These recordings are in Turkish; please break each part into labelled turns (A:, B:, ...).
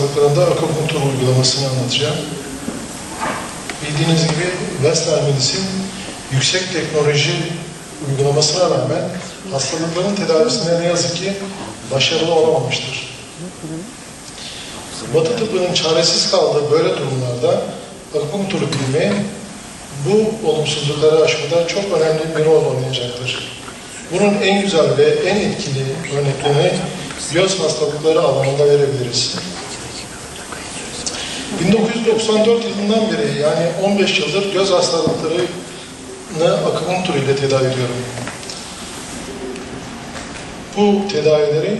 A: hastalıklarında akupunktur uygulamasını anlatacağım. Bildiğiniz gibi Western Medicine yüksek teknoloji uygulamasına rağmen hastalıkların tedavisinde ne yazık ki başarılı olamamıştır. Batı tıbbının çaresiz kaldığı böyle durumlarda akupunktur bilimi bu olumsuzlukları aşmada çok önemli bir rol oynayacaktır. Bunun en güzel ve en etkili örneklerini göz hastalıkları alanında verebiliriz. 1994 yılından beri yani 15 yıldır göz hastalıklarını akupunktur ile tedavi ediyorum. Bu tedavileri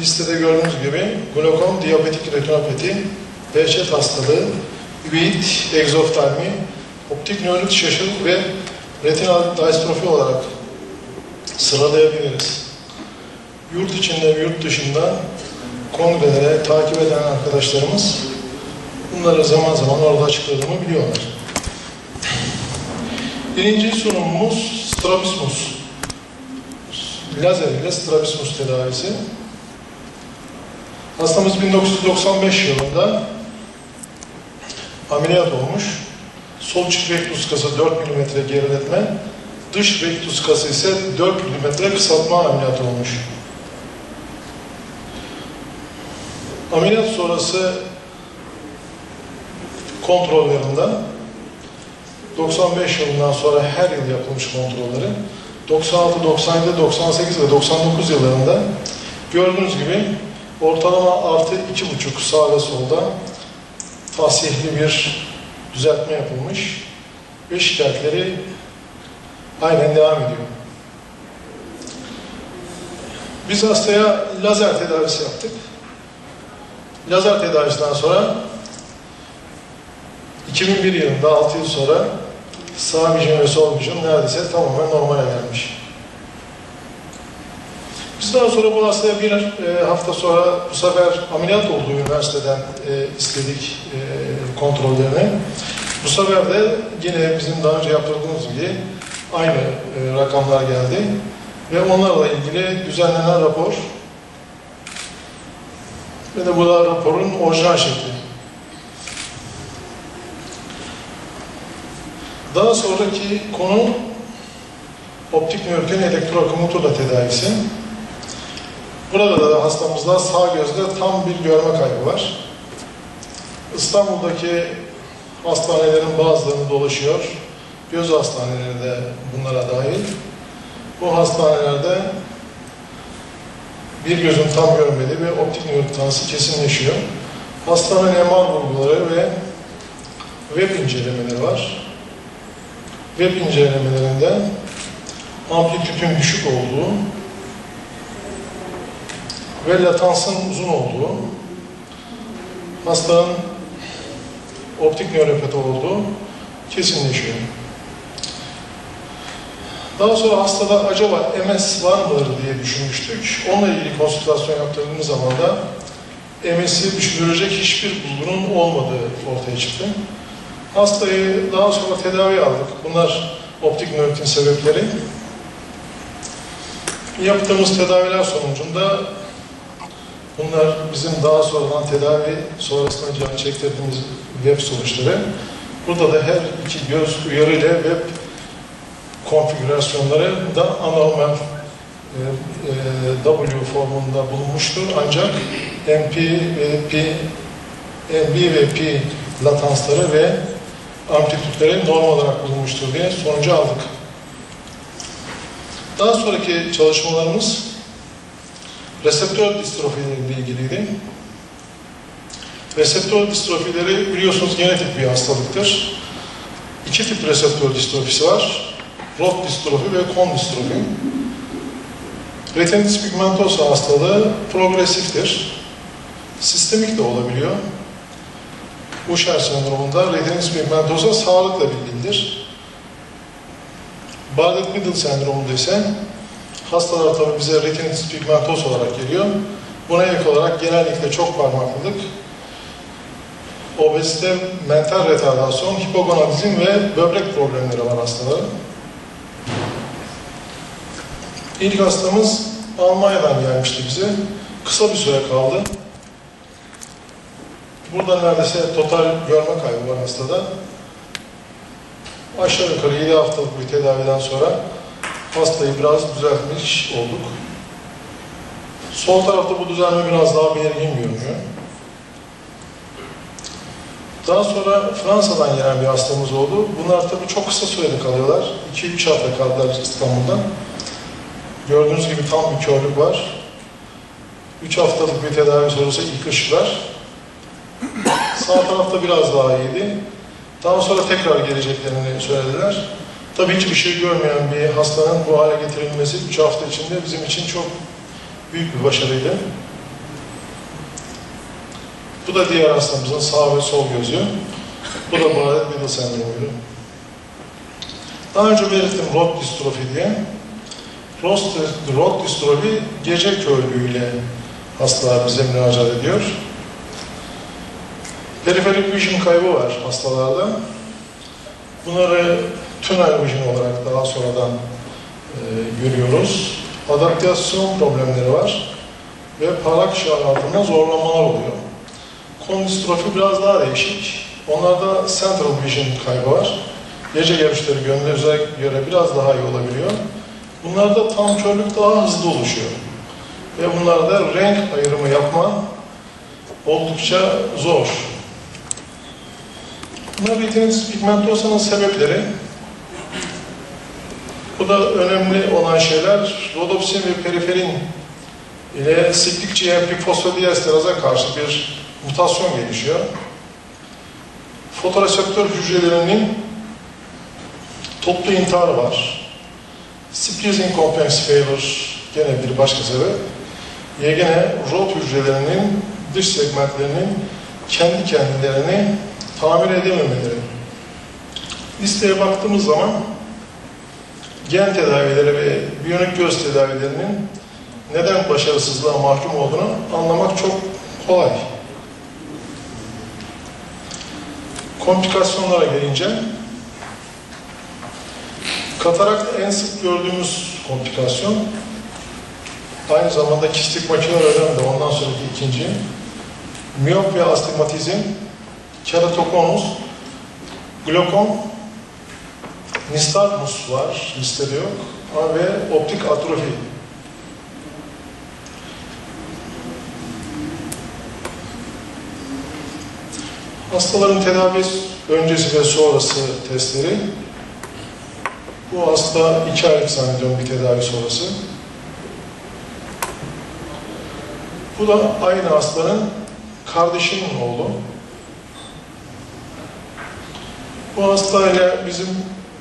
A: listede gördüğünüz gibi glokom, diyabetik retinopati, Behçet hastalığı, üveit, egzoftalmi, optik nörit şaşılık ve retinal distrofi olarak sıralayabiliriz. Yurt içinde ve yurt dışında kongrelere takip eden arkadaşlarımız bunları zaman zaman orada açıkladığımı biliyorlar. Birinci sunumumuz strabismus. Lazer ile strabismus tedavisi. Hastamız 1995 yılında ameliyat olmuş. Sol çift rektus kası 4 mm geriletme, dış rektus kası ise 4 mm kısaltma ameliyatı olmuş. Ameliyat sonrası kontrollerinden 95 yılından sonra her yıl yapılmış kontrolleri 96, 97, 98 ve 99 yıllarında gördüğünüz gibi ortalama artı 2,5 sağ ve solda tahsihli bir düzeltme yapılmış ve şikayetleri aynen devam ediyor. Biz hastaya lazer tedavisi yaptık. Lazer tedavisinden sonra 2001 yılında 6 yıl sonra sağ vijyon ve sol vijyon neredeyse tamamen normale gelmiş. Biz daha sonra bu hastaya bir e, hafta sonra bu sefer ameliyat olduğu üniversiteden e, istedik e, kontrollerini. Bu sefer de yine bizim daha önce yaptırdığımız gibi aynı rakamlar geldi. Ve onlarla ilgili düzenlenen rapor ve de bu da raporun orijinal şekli. Daha sonraki konu optik nörgün elektroakumunturla tedavisi. Burada da hastamızda sağ gözde tam bir görme kaybı var. İstanbul'daki hastanelerin bazılarını dolaşıyor. Göz hastaneleri de bunlara dahil. Bu hastanelerde bir gözün tam görmediği ve optik nörit tanısı kesinleşiyor. Hastanın MR bulguları ve web incelemeleri var. Web incelemelerinde amplitütün düşük olduğu ve latansın uzun olduğu, hastanın optik nöropati olduğu kesinleşiyor. Daha sonra hastada acaba MS var mıdır diye düşünmüştük. Onunla ilgili konsültasyon yaptırdığımız zaman da MS'i düşünülecek hiçbir bulgunun olmadığı ortaya çıktı. Hastayı daha sonra tedavi aldık. Bunlar optik nöritin sebepleri. Yaptığımız tedaviler sonucunda bunlar bizim daha sonradan tedavi sonrasında çektirdiğimiz web sonuçları. Burada da her iki göz uyarı web konfigürasyonları da anormal e, e, W formunda bulunmuştur. Ancak MP ve P, MB ve P latansları ve amplitütleri normal olarak bulunmuştur diye sonucu aldık. Daha sonraki çalışmalarımız reseptör distrofileriyle ilgiliydi. Reseptör distrofileri biliyorsunuz genetik bir hastalıktır. İki tip reseptör distrofisi var. Rot distrofi ve kon distrofi. Retinitis pigmentosa hastalığı progresiftir. Sistemik de olabiliyor. Usher sendromunda retinitis pigmentosa sağlıkla bilgilidir. Bardet-Biedl sendromunda ise hastalar tabi bize retinitis pigmentosa olarak geliyor. Buna ek olarak genellikle çok parmaklılık, obezite, mental retardasyon, hipogonadizm ve böbrek problemleri var hastaların. İlk hastamız Almanya'dan gelmişti bize. Kısa bir süre kaldı. Burada neredeyse total görme kaybı var hastada. Aşağı yukarı 7 haftalık bir tedaviden sonra hastayı biraz düzeltmiş olduk. Sol tarafta bu düzelme biraz daha belirgin görünüyor. Daha sonra Fransa'dan gelen bir hastamız oldu. Bunlar tabii çok kısa süreli kalıyorlar. 2-3 hafta kaldılar İstanbul'da. Gördüğünüz gibi tam bir körlük var. 3 haftalık bir tedavi sonrası ilk ışıklar. Sağ tarafta biraz daha iyiydi. Daha sonra tekrar geleceklerini söylediler. Tabii hiçbir şey görmeyen bir hastanın bu hale getirilmesi 3 hafta içinde bizim için çok büyük bir başarıydı. Bu da diğer hastamızın sağ ve sol gözü. Bu da Barrett-Biddle sendromuydu. Daha önce belirttim rot distrofi diye. Rot, rot distrofi gece körlüğüyle hastalar bize müracaat ediyor. Periferik vision kaybı var hastalarda. Bunları tünel vision olarak daha sonradan e, görüyoruz. Adaptasyon problemleri var ve parlak ışığı altında zorlamalar oluyor. Kondistrofi biraz daha değişik. Onlarda central vision kaybı var. Gece görüşleri gündüze göre biraz daha iyi olabiliyor. Bunlarda tam körlük daha hızlı oluşuyor. Ve bunlarda renk ayrımı yapma oldukça zor. Bunlar retinitis pigmentosa'nın sebepleri. Bu da önemli olan şeyler. Rodopsin ve periferin ile siklik GMP fosfodiesteraza karşı bir mutasyon gelişiyor. Fotoreseptör hücrelerinin toplu intiharı var. Splitting complex failure gene bir başka sebep. Yine rot hücrelerinin dış segmentlerinin kendi kendilerini tamir edememeleri. Listeye baktığımız zaman gen tedavileri ve biyonik göz tedavilerinin neden başarısızlığa mahkum olduğunu anlamak çok kolay. Komplikasyonlara gelince katarakt en sık gördüğümüz komplikasyon aynı zamanda kistik makiner önemli ondan sonraki ikinci miyop ve astigmatizm keratokonus glokom nistagmus var listede yok ve optik atrofi Hastaların tedavi öncesi ve sonrası testleri. Bu hasta iki aylık zannediyorum bir tedavi sonrası. Bu da aynı hastanın kardeşinin oğlu. Bu hastayla bizim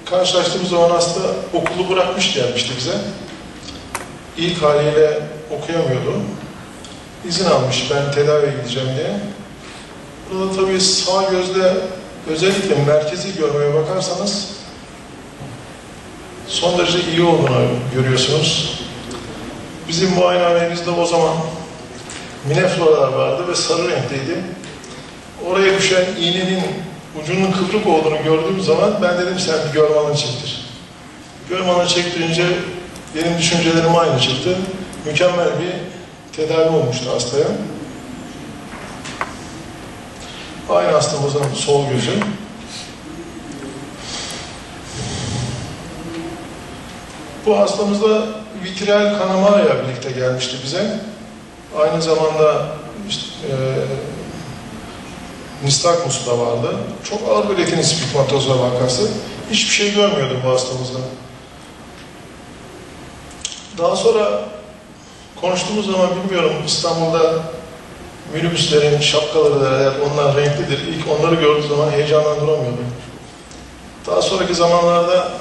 A: karşılaştığımız zaman hasta okulu bırakmış gelmişti bize. İlk haliyle okuyamıyordu. İzin almış ben tedaviye gideceğim diye. Burada tabii sağ gözle özellikle merkezi görmeye bakarsanız son derece iyi olduğunu görüyorsunuz. Bizim muayenehanemizde o zaman minefloralar vardı ve sarı renkteydi. Oraya düşen iğnenin ucunun kıvrık olduğunu gördüğüm zaman ben dedim sen bir görmanı çektir. Görmanı çektirince benim düşüncelerim aynı çıktı. Mükemmel bir tedavi olmuştu hastaya. Aynı hastamızın sol gözü. Bu hastamızda vitreal kanamayla birlikte gelmişti bize. Aynı zamanda işte, e, nistagmus da vardı. Çok ağır bir retinitis pigmentosa vakası. Hiçbir şey görmüyordum bu hastamızda. Daha sonra konuştuğumuz zaman bilmiyorum İstanbul'da minibüslerin şapkaları da eğer onlar renklidir. İlk onları gördüğü zaman heyecandan duramıyordum. Daha sonraki zamanlarda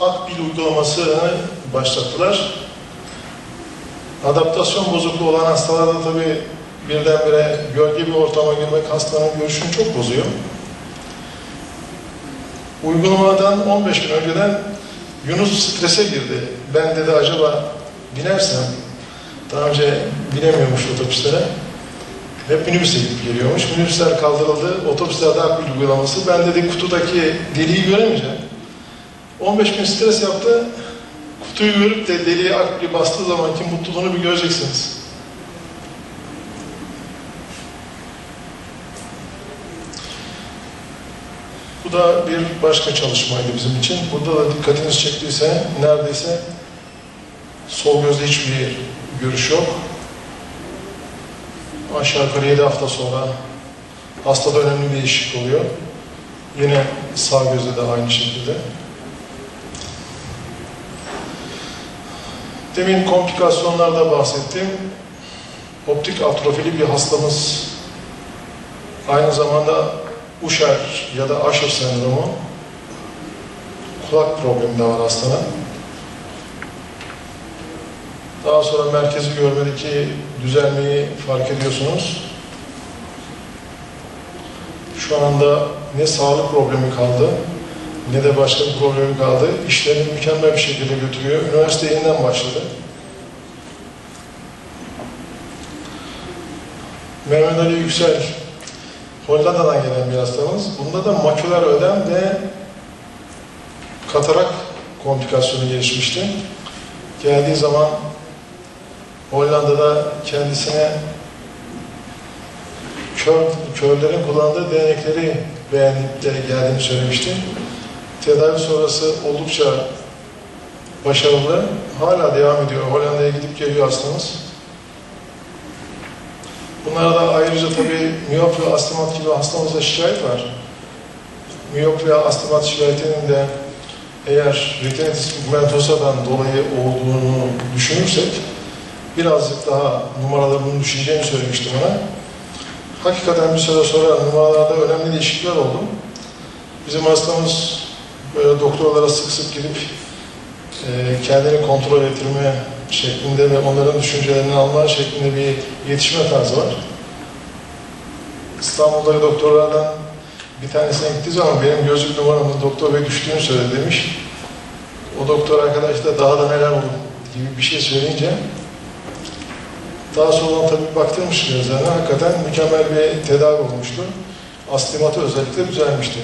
A: Akbil uygulamasını başlattılar. Adaptasyon bozukluğu olan hastalarda tabii birdenbire gölge bir ortama girmek hastanın görüşünü çok bozuyor. Uygulamadan 15 gün önceden Yunus strese girdi. Ben dedi acaba binersem daha önce binemiyormuş otobüslere. Hep minibüse gidip geliyormuş. Minibüsler kaldırıldı. Otobüslerde akbil uygulaması. Ben dedi kutudaki deliği göremeyeceğim. 15 gün stres yaptı. Kutuyu görüp de deliğe akbili bastığı zamanki mutluluğunu bir göreceksiniz. Da bir başka çalışmaydı bizim için. Burada da dikkatiniz çektiyse neredeyse sol gözde hiçbir görüş yok. Aşağı yukarı 7 hafta sonra hastada önemli bir değişiklik oluyor. Yine sağ gözde de aynı şekilde. Demin komplikasyonlarda bahsettim. Optik atrofili bir hastamız aynı zamanda Usher ya da Usher sendromu kulak problemi var hastanın. Daha sonra merkezi görmedeki düzelmeyi fark ediyorsunuz. Şu anda ne sağlık problemi kaldı ne de başka bir problemi kaldı. İşlerini mükemmel bir şekilde götürüyor. Üniversite yeniden başladı. Mehmet Ali Yüksel Hollanda'dan gelen bir hastamız. Bunda da maküler ödem ve katarak komplikasyonu gelişmişti. Geldiği zaman Hollanda'da kendisine kör, körlerin kullandığı değnekleri beğenip de geldiğini söylemişti. Tedavi sonrası oldukça başarılı. Hala devam ediyor. Hollanda'ya gidip geliyor hastamız. Bunlarda ayrıca tabii miyop ve astigmat gibi hastamızda şikayet var. Miyop ve astigmat şikayetinin de eğer retinitis pigmentosa'dan dolayı olduğunu düşünürsek birazcık daha numaralarının düşeceğini söylemiştim ona. Hakikaten bir süre sonra numaralarda önemli değişiklikler oldu. Bizim hastamız böyle doktorlara sık sık gidip e, kendini kontrol ettirme şeklinde ve onların düşüncelerini alma şeklinde bir yetişme tarzı var. İstanbul'daki doktorlardan bir tanesine gittiği zaman benim gözlük numaramın doktor bey düştüğünü söyledi demiş. O doktor arkadaş da daha da neler olur gibi bir şey söyleyince daha sonra tabii baktırmış gözlerine hakikaten mükemmel bir tedavi olmuştu. Astigmatı özellikle düzelmişti.